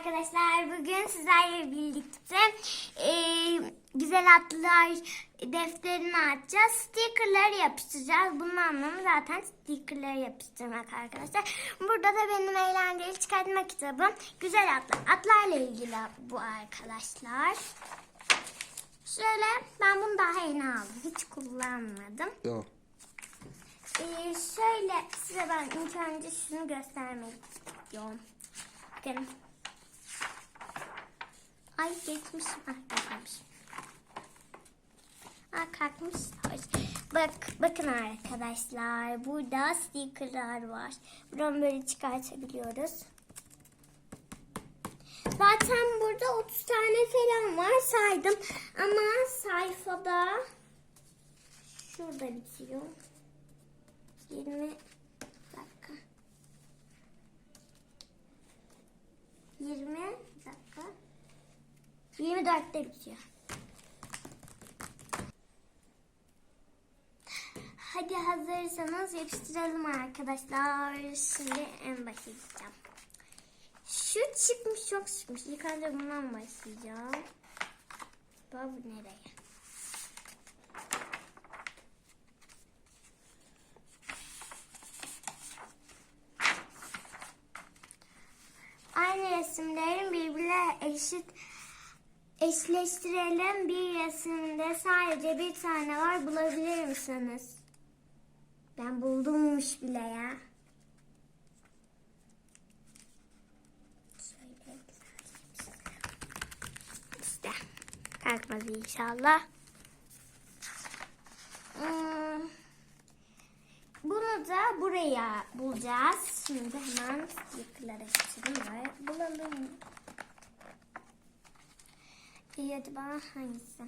arkadaşlar. Bugün sizlerle birlikte e, güzel atlar defterini açacağız. Stickerları yapıştıracağız. Bunun anlamı zaten stickerları yapıştırmak arkadaşlar. Burada da benim eğlenceli çıkartma kitabım. Güzel atlar. Atlarla ilgili bu arkadaşlar. Şöyle ben bunu daha yeni aldım. Hiç kullanmadım. Tamam. Ee, şöyle size ben ilk önce şunu göstermek istiyorum. Bakın. Ay geçmiş. Ah geçmemiş. Ah kalkmış. Bak, bakın arkadaşlar. Burada stickerlar var. Buradan böyle çıkartabiliyoruz. Zaten burada 30 tane falan var saydım. Ama sayfada şurada bitiyor. 20 dakika. 20 dakika. 24'te bitiyor. Hadi hazırsanız yapıştıralım arkadaşlar. Şimdi en gideceğim. Şu çıkmış çok çıkmış. İlk önce bundan başlayacağım. Bu nereye? Aynı resimlerin birbirine eşit eşleştirelim. Bir resimde sadece bir tane var. Bulabilir misiniz? Ben buldummuş bile ya. İşte. Kalkmadı inşallah. Hmm. Bunu da buraya bulacağız. Şimdi hemen stickerlara geçelim ve bulalım. İyi hadi bana hangisi?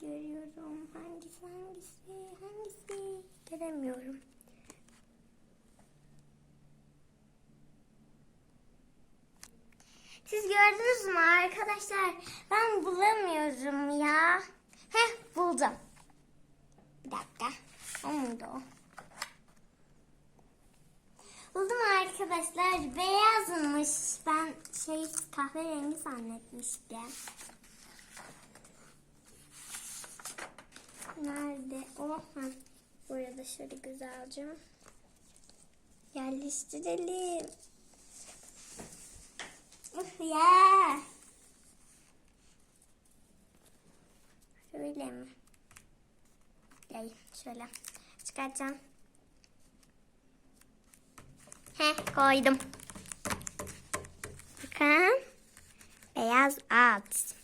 Görüyorum. Hangisi hangisi hangisi? Göremiyorum. Siz gördünüz mü arkadaşlar? Ben bulamıyorum ya. Heh buldum. Bir dakika. O muydu o? Buldum arkadaşlar. Beyazmış. Ben şey kahverengi zannetmiştim. Nerede o? Ha. Burada şöyle güzelce yerleştirelim. Uf ya. Şöyle mi? Gel şöyle çıkartacağım. He koydum. Bakın. Beyaz at.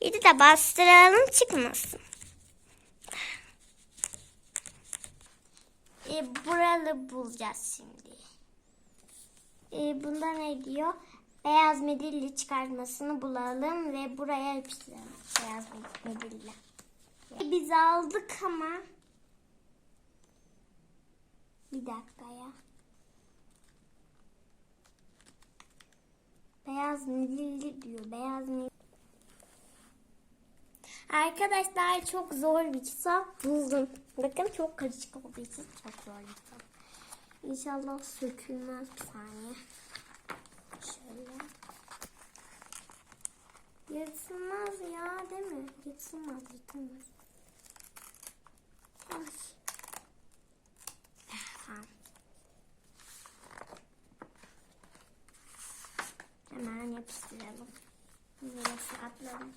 İyi de bastıralım çıkmasın. E, buralı bulacağız şimdi. E, bunda ne diyor? Beyaz medilli çıkartmasını bulalım ve buraya yapıştıralım. Beyaz medilli. E, biz aldık ama. Bir dakika ya. Beyaz medilli diyor. Beyaz medilli. Arkadaşlar çok zor bir kitap buldum. Bakın çok karışık olduğu için çok zor bir kitap. İnşallah sökülmez bir saniye. Şöyle. Yırtılmaz ya değil mi? Yırtılmaz, yırtılmaz. Ay. Tamam. Hemen yapıştıralım. Atladım.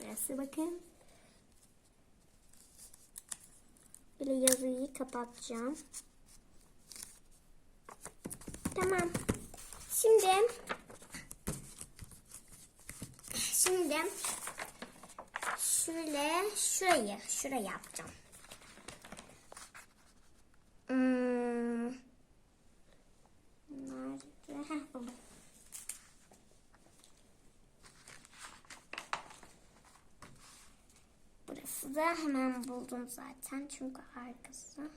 Evet bakın. Böyle yazıyı kapatacağım. Tamam. Şimdi şimdi şöyle şurayı şurayı yapacağım. Hmm. Nerede? Heh, buldum. Burası da hemen buldum zaten çünkü arkası.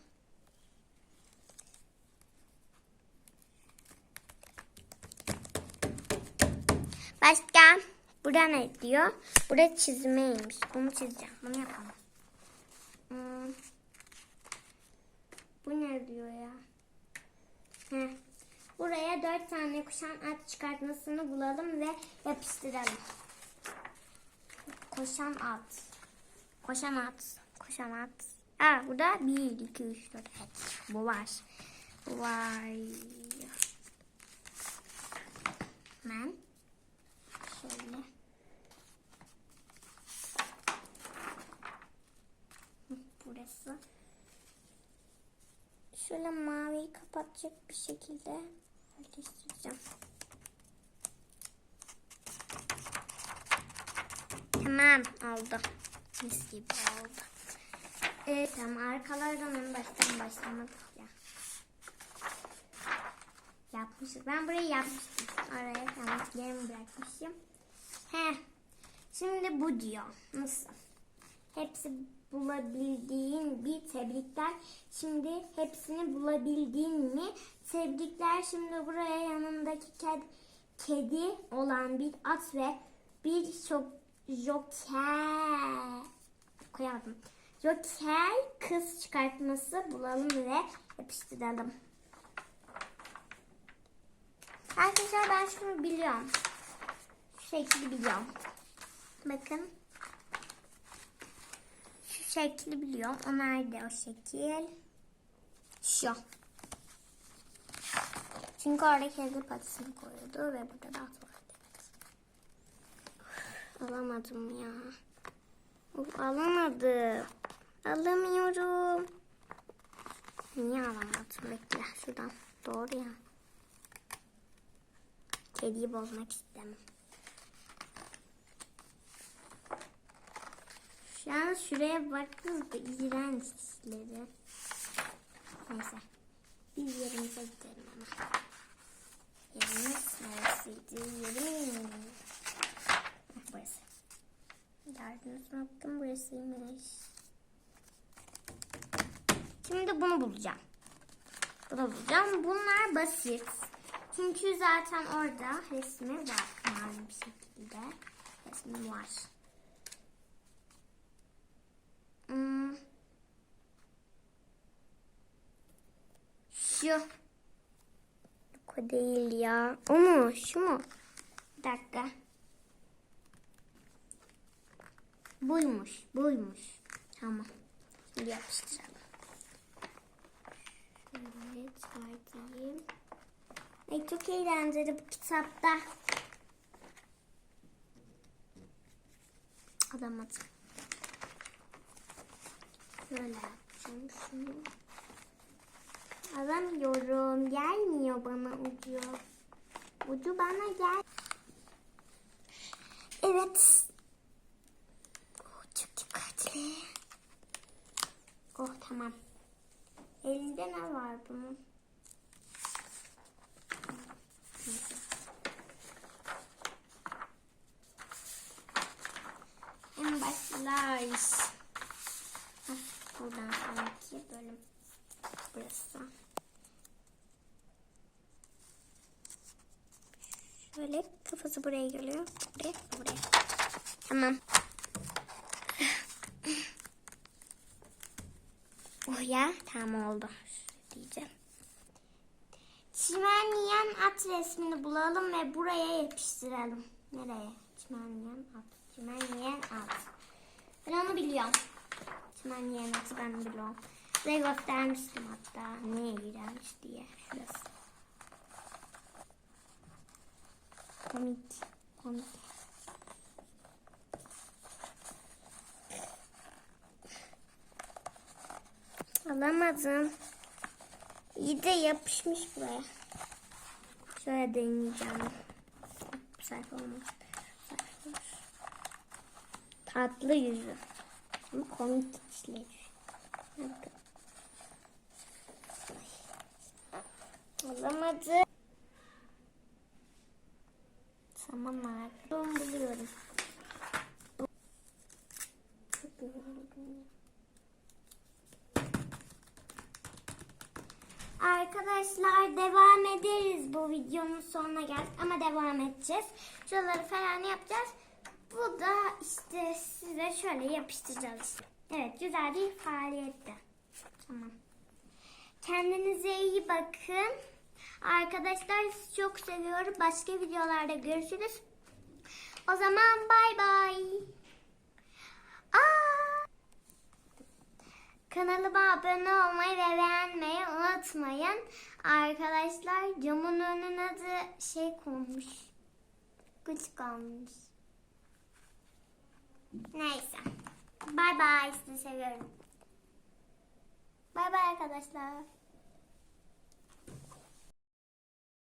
Başka burada ne diyor? Burada çizmeymiş. Bunu çizeceğim. Bunu yapalım. Hmm. Bu ne diyor ya? Heh. buraya dört tane kuşan at çıkartmasını bulalım ve yapıştıralım. Koşan at. Koşan at. Aa burada 1, 2, 3, 4. Evet bu var. Bu var. Hemen. Şöyle. Burası. Şöyle maviyi kapatacak bir şekilde yerleştireceğim. Tamam oldu. Mis gibi oldu. Evet tamam arkalardan en baştan başlamadık ya. Yapmışız. Ben burayı yapmıştım. Oraya tamam yarım bırakmışım. He. Şimdi bu diyor. Nasıl? Hepsi bulabildiğin bir tebrikler. Şimdi hepsini bulabildin mi? Tebrikler. Şimdi buraya yanındaki ked, kedi olan bir at ve bir çok joker koyamadım. Joker kız çıkartması bulalım ve yapıştıralım. Arkadaşlar ben şunu biliyorum. Şu şekli biliyorum. Bakın. Şu şekli biliyorum. O nerede o şekil? Şu. Çünkü orada kedi patisini koyuyordu ve burada da at vardı. Alamadım ya. Of, alamadım. Alamıyorum. Niye alamadım? Bekle şuradan. Doğru ya. Kediyi bozmak istemem. Şu an şuraya baktınız da iğrenç dişleri. Neyse. Biz yerimize gidelim ama. Yerimiz neresiydi? Yerim. Burası. Mü? Bakın burasıymış. Şimdi bunu bulacağım. Bunu bulacağım. Bunlar basit. Çünkü zaten orada resmi var. Mavi bir şekilde. Resmi var. Hmm. Şu. O değil ya. O mu? Şu mu? Bir dakika. Buymuş. Buymuş. Tamam. Şimdi yapıştıralım. Şöyle çıkartayım. Ay çok eğlenceli bu kitapta. Alamadım. Böyle yapacağım şunu. Alamıyorum. Gelmiyor bana ucu. Ucu bana gel. Evet. Dikkatli. Oh tamam. Elinde ne var bunun? En başlar. Heh, Buradan sonraki bölüm. Burası. Şöyle kafası buraya geliyor. Buraya, buraya. Tamam. Ya tamam oldu. Diyeceğim. Çimen yiyen at resmini bulalım ve buraya yapıştıralım. Nereye? Çimen yiyen at. Çimen yiyen at. Ben onu biliyorum. Çimen yiyen atı ben biliyorum. Size göstermiştim hatta. Ne iğrenç diye. Şurası. Komik. Komik. Alamadım. İyi de yapışmış buraya. Şöyle deneyeceğim. Bu sayfa. Sayfa. Tatlı yüzü. Ama komik işleri. Alamadım. Tamam abi. Ben buluyorum. Çok yoruldum. Arkadaşlar devam ederiz bu videonun sonuna geldik ama devam edeceğiz. Şuraları falan yapacağız. Bu da işte size şöyle yapıştıracağız. Evet güzel bir faaliyetti. Tamam. Kendinize iyi bakın. Arkadaşlar sizi çok seviyorum. Başka videolarda görüşürüz. O zaman bay bay. Aa! Kanalıma abone olmayı ve beğenmeyi unutmayın. Arkadaşlar camın önüne de şey konmuş. Küçük olmuş. Neyse. Bay bay sizi seviyorum. Bay bay arkadaşlar.